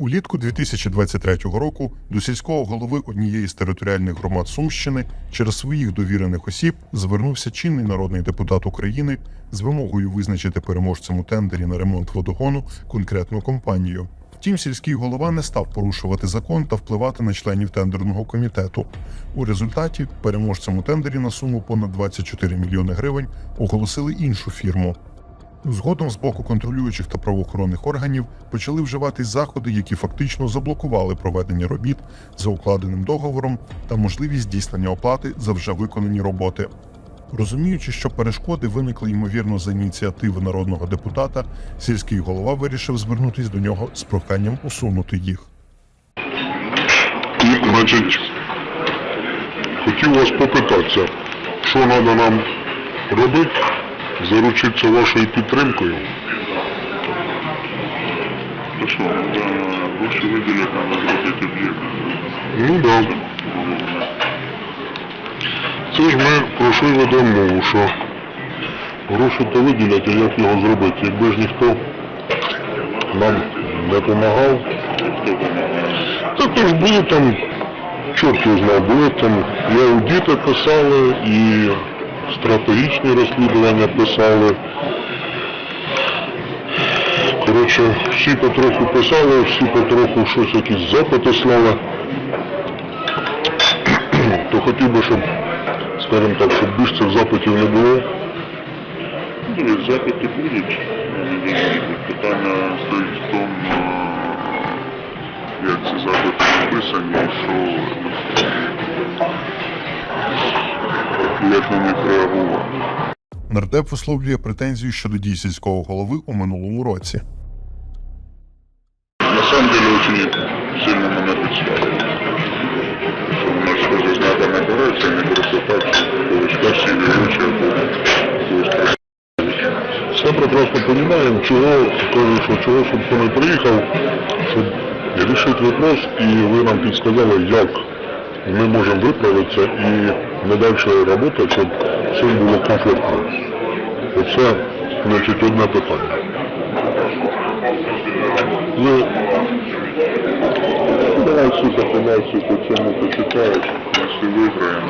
Улітку 2023 року до сільського голови однієї з територіальних громад Сумщини через своїх довірених осіб звернувся чинний народний депутат України з вимогою визначити переможцем у тендері на ремонт водогону конкретну компанію. Втім, сільський голова не став порушувати закон та впливати на членів тендерного комітету. У результаті переможцем у тендері на суму понад 24 мільйони гривень оголосили іншу фірму. Згодом з боку контролюючих та правоохоронних органів почали вживатись заходи, які фактично заблокували проведення робіт за укладеним договором та можливість здійснення оплати за вже виконані роботи. Розуміючи, що перешкоди виникли ймовірно за ініціативи народного депутата, сільський голова вирішив звернутись до нього з проханням усунути їх. Значить, хотів вас попитатися, що треба нам робити, заручитися вашою підтримкою. Треба гроші виділяти, треба зробити об'єкт. Ну так. Да. Це ж ми про що ведемо мову, що гроші то виділять, а як його зробити? Якби ж ніхто нам не допомагав. Допомагає? То ж були там, чорт його знав, були там і аудити писали, і стратегічні розслідування писали. Коротше, всі потроху писали, всі потроху щось якісь запити слали. То хотів би, щоб, скажімо так, щоб більше цих запитів не було. Ну, запити будуть. Питання стоїть в тому, як ці запити написані, що як на них реагувати. Нардеп висловлює претензію щодо дій сільського голови у минулому році. На самом деле очень сильно мене підставили. Що вона схоже з неба не не просто так, що всі віручі, або Все прекрасно кажу, що чого, щоб не приїхав, щоб рішити вопрос, і ви нам підсказали, як ми можемо виправитися і не далі працювати, щоб всім було комфортно. Оце, значить, одне питання. Ну, Давай всю інформацію по цьому почитаєш, якщо виграємо.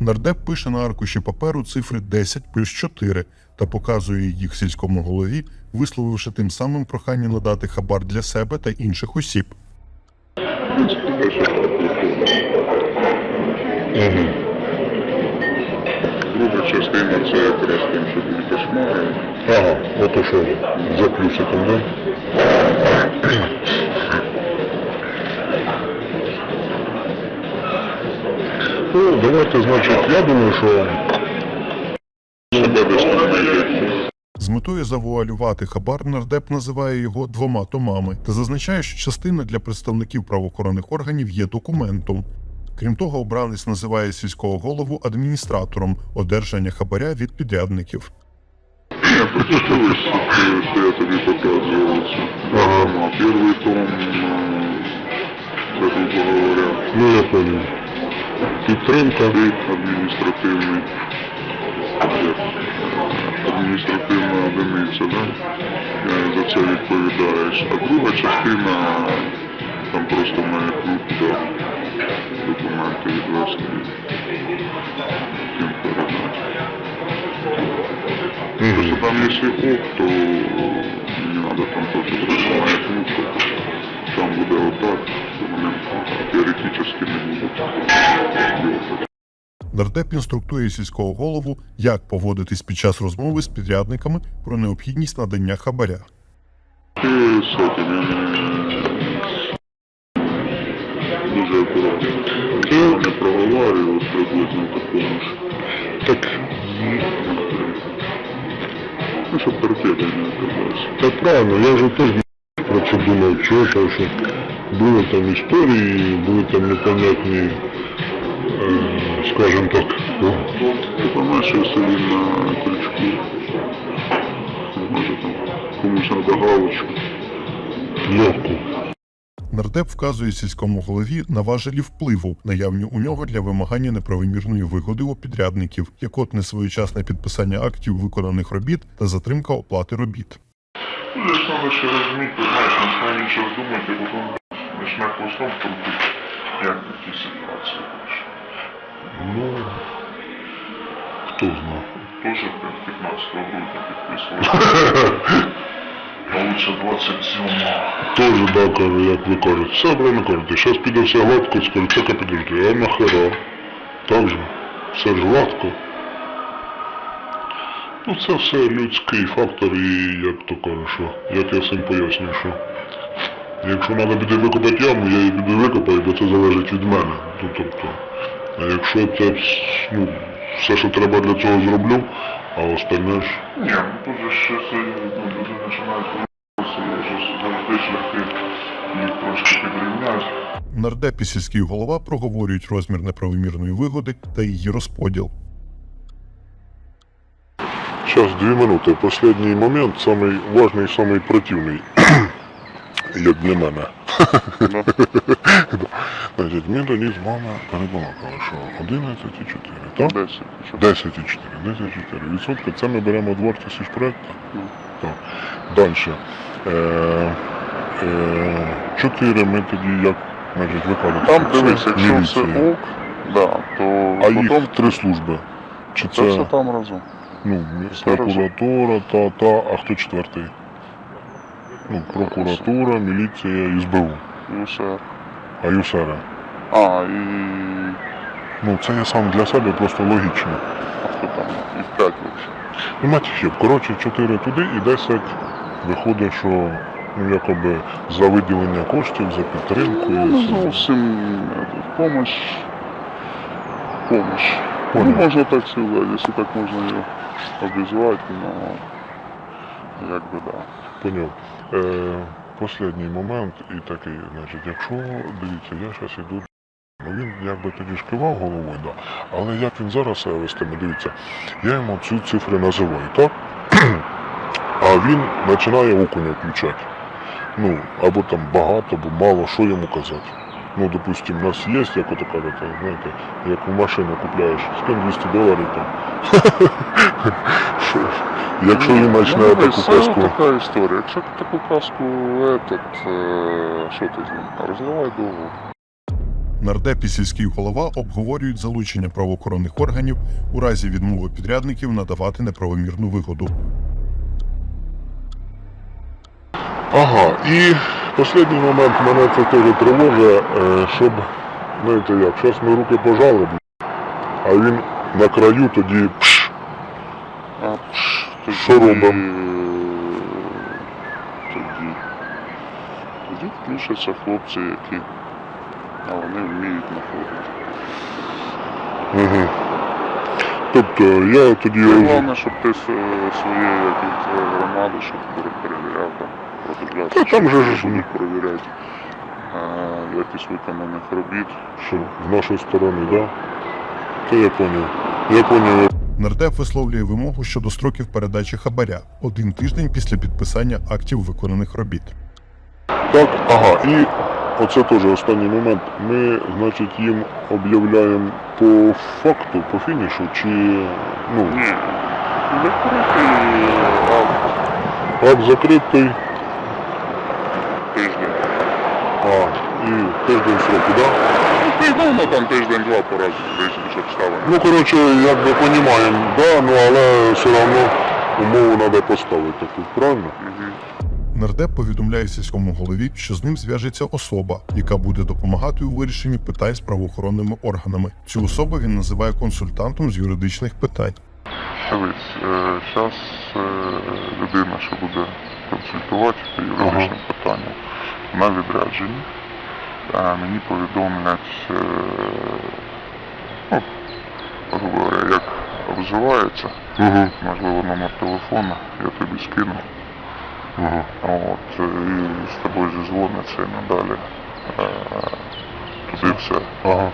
Нардеп пише на аркуші паперу цифри 10 плюс 4 та показує їх сільському голові, висловивши тим самим прохання надати хабар для себе та інших осіб. Друга частина це якраз тим, що були кошмари. ага, ото що, за плюсиком? Ну, давайте, значить, я думаю, десь не знайде. З метою завуалювати хабар нардеп називає його двома томами та зазначає, що частина для представників правоохоронних органів є документом. Крім того, обранець називає сільського голову адміністратором одержання хабаря від підрядників. Я Ну, я понял. Підтримка. адміністративний, адміністративна да? За це відповідаєш. А друга частина, там просто має кнопку документи відвести, тим передати. Просто там якщо ок, то не надо там тоже прожимає кнопку. Там буде отак, вони теоретично не будуть. Нардеп інструктує сільського голову, як поводитись під час розмови з підрядниками про необхідність надання хабаря. Дуже акуратно. Я не проговорюю приблизно такому ж. Так, Ну, щоб торпеди не оказалось. так правильно, я вже теж про це думав, чого, тому що були там історії, були там непонятні, е, скажімо так, ну, Ти поймаєш, на крючку. Може там комусь треба галочку. легко. Нардеп вказує сільському голові на важелі впливу, наявні у нього для вимагання неправомірної вигоди у підрядників, як от несвоєчасне підписання актів виконаних робіт та затримка оплати робіт. Ну, я ж ще розуміти, знаєш, почне він щось думати, потім почне хвостом крутити. Як в такій ситуації? Ну, хто знає. Тоже 15 грудня підписував. А лучше 27-го. Тоже, да, кажу, як ви кажете. Все правильно кажете. Зараз піде все гладко, скажу, чекай, підожди, а нахера? Так же, все ж гладко. Ну це все людський фактор і як то кажу, що, як я всім пояснюю, що якщо треба буде викопати яму, я її піду викопаю, бо це залежить від мене. Ну, тобто, а якщо це вс- ну, все, що треба для цього зроблю, а остальне ж Ні, ну тут же ще це, ну, люди починають виявитися, я ж завжди шляхи їх трошки підрівняти. Нардеп і сільський голова проговорюють розмір неправомірної вигоди та її розподіл. Сейчас, две минуты. Последний момент, самый важный и самый противный. Як для мене. Значить, ми тоді з вами перебалакали, що 11,4, так? 10. 10,4, 10,4 відсотка. Це ми беремо від вартості ж проекту. Так. Далі. Е, е, 4 ми тоді як, значить, викладемо. Там дивись, якщо все ок, да, то А потім їх три служби. Чи це все там разом. Ну, прокуратура, та, та, а хто четвертий? Ну, прокуратура, міліція і СБУ. І все. А ЮСЕРа. А, і Ну, це я сам для себе просто логічно. а там? І 5 взагалі. Ну, матішів, коротше, 4 туди і 10 виходить, що ну, якоби за виділення коштів, за підтримку. Ну, і- зовсім е, помощь. Помощь. Ну, можна так сказати, якщо так можна її обізвати, ну, як би да. Поняв. Е, Последній момент і такий, значить, якщо, дивіться, я зараз іду, ну він якби тоді ж кивав головою, да. але як він зараз себе вестиме, дивіться, я йому ці цифри називаю, так? А він починає окуня включати. Ну, або там багато, або мало, що йому казати. Ну, допустим, у нас є, як ото кажете, знаєте, як в машину купляєш, скинь 200 доларів там. Що ж, Якщо він почне ну, таку казку. така історія. Якщо таку казку, этот, е, що ти з ним, розливай довго. Нардеп і сільський голова обговорюють залучення правоохоронних органів у разі відмови підрядників надавати неправомірну вигоду. Ага, і останній момент мене це теж тривожить, е, щоб, знаєте як, зараз ми руки пожали, а він на краю тоді пш, Що робимо? е, Тоді, тоді включаться хлопці, які а вони вміють знаходити. угу. Тобто я тоді Головне, щоб ти своєї твоєї громади, щоб перевіряв там, продивлявся, Та там же ж- будуть перевіряти е, якість виконаних робіт. що з нашої сторони, да? То я поняв. Я поняв. Нардеп висловлює вимогу щодо строків передачі хабаря один тиждень після підписання актів виконаних робіт. Так, ага, і оце теж останній момент. Ми, значить, їм об'являємо по факту, по фінішу, чи ну, Ні, відкритий акт акт закритий, тиждень. А, і тиждень сроку, да? Ну, тиждень, ну там тиждень-два по разу обставини. Ну, коротше, як би розуміємо, да, ну але все одно умову треба поставити таку, правильно? Мгм. Нардеп повідомляє сільському голові, що з ним зв'яжеться особа, яка буде допомагати у вирішенні питань з правоохоронними органами. Цю особу він називає консультантом з юридичних питань. Дивись, зараз людина, що буде консультувати по юридичним питанням, на відрядженні. Е, Мені повідомлять, е, ну, говоря, як обзивається, Угу. можливо, номер телефону, я тобі скину. Угу. От, е, і з тобою зізвоняться і надалі. Е, Туди все. Ага.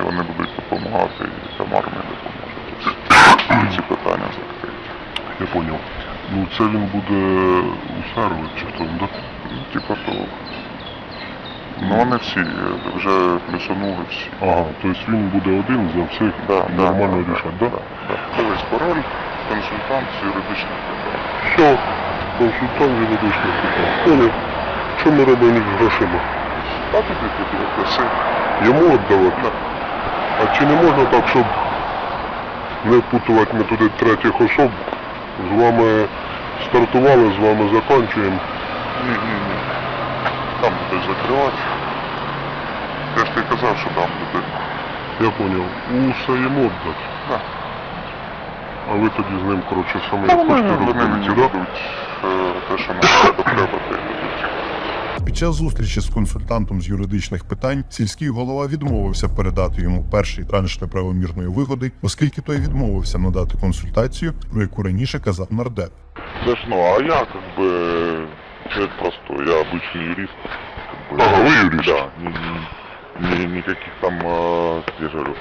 І вони будуть допомагати, і там армія допоможе. Ці питання закриті. Я поняв. Ну це він буде у серві чи хто да? Типа того. Ну вони всі, е, вже плюсанули всі. Ага, тобто він буде один за всіх Да, да, нормально да, рішати, да? да? Да. Дивись, пароль, консультант з юридичних питань. Все, консультант юридичний питань. Поняв. Що ми робимо з грошима? А тобі проси. Йому віддавати? А чи не можна так, щоб не впутувати ми туди третіх особ? З вами стартували, з вами закінчуємо. Ні, ні, ні. Там буде закривати. Я ж тобі казав, що там буде. Я поняв. Уса йому віддати. Да. А ви тоді з ним, коротше, саме хочете дадуть е, те, що нам треба, дадуть. Під час зустрічі з консультантом з юридичних питань сільський голова відмовився передати йому перший транш неправомірної вигоди, оскільки той відмовився надати консультацію, про яку раніше казав нардеп. Да ж, ну, а я как бы человек простой, я обычный юрист. Как бы, Ага, вы юрист? Да, ни, ни- ни- никаких там, э, я же говорю,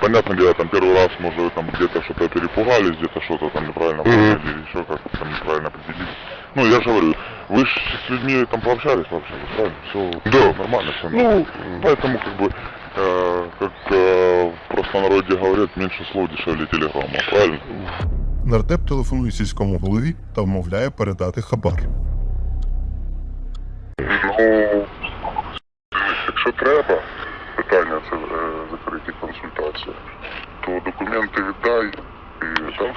понятно дело, там первый раз, может, вы там где-то что-то перепугались, где-то что-то там неправильно Мгм. поняли, или еще как-то там неправильно определились. Ну, я же говорю, вы же с людьми там пообщались, пообщались, правильно? Все Да. нормально, все Ну, Поэтому, как бы, э, как э, в простонародье говорят, меньше слов дешевле телеграмма, правильно? Нардеп телефонує сільському голові та вмовляє передати хабар. Ну, якщо треба,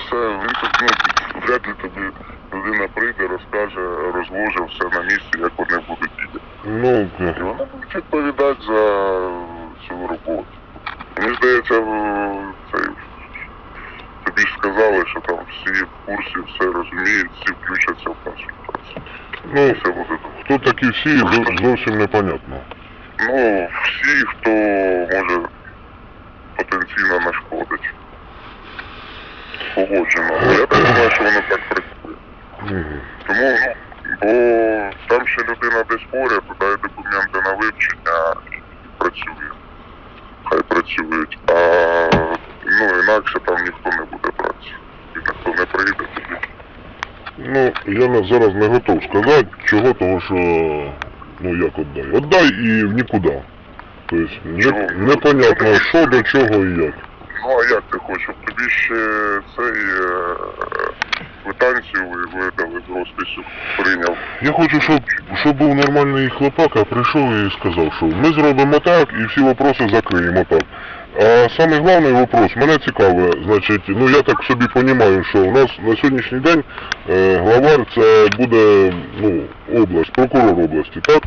все, він тут, ну, вряд ли тобі людина прийде, розкаже, розложить все на місці, як вони будуть діяти. ну, І вони будуть відповідати за цю роботу. Мені здається, цей, тобі ж сказали, що там всі в курсі, все розуміють, всі включаться в консультацію. ну, все буде добре. хто такі всі, зовсім непонятно. Ну, всі, хто може потенційно нашкодить. Погоджено. Я так думаю, що воно так працює. Мгм. Тому, ну, бо там ще людина десь поряд, дає документи на вивчення і працює. Хай працюють. А ну інакше там ніхто не буде брати. І ніхто не прийде тоді. Ну, я зараз не готов сказати, чого, того що, ну як отдай. Отдай і в нікуди. Тобто не, непонятно, що до чого і як. Ну а як ти хочеш? Щоб тобі ще цей е, квитанцію видали з розпису прийняв. Я хочу, щоб, щоб був нормальний хлопак, а прийшов і сказав, що ми зробимо так і всі вопроси закриємо так. А саме головний вопрос, мене цікаве, значить, ну я так собі розумію, що у нас на сьогоднішній день е, главар це буде ну, область, прокурор області, так?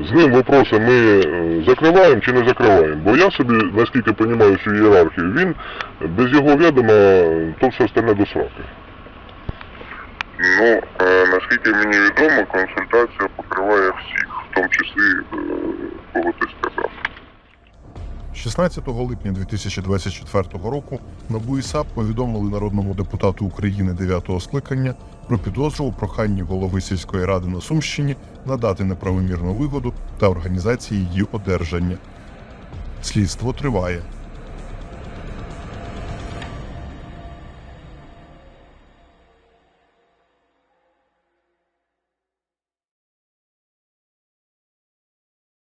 З ним вопроси ми е, закриваємо чи не закриваємо. Бо я собі, наскільки розумію цю ієрархію, він без його відома то все остальне до сраки. Ну, е, наскільки мені відомо, консультація покриває всіх, в тому числі, е, кого ти сказав. 16 липня 2024 року НАБУ і САП повідомили народному депутату України 9-го скликання про підозру у проханні голови сільської ради на Сумщині надати неправомірну вигоду та організації її одержання. Слідство триває.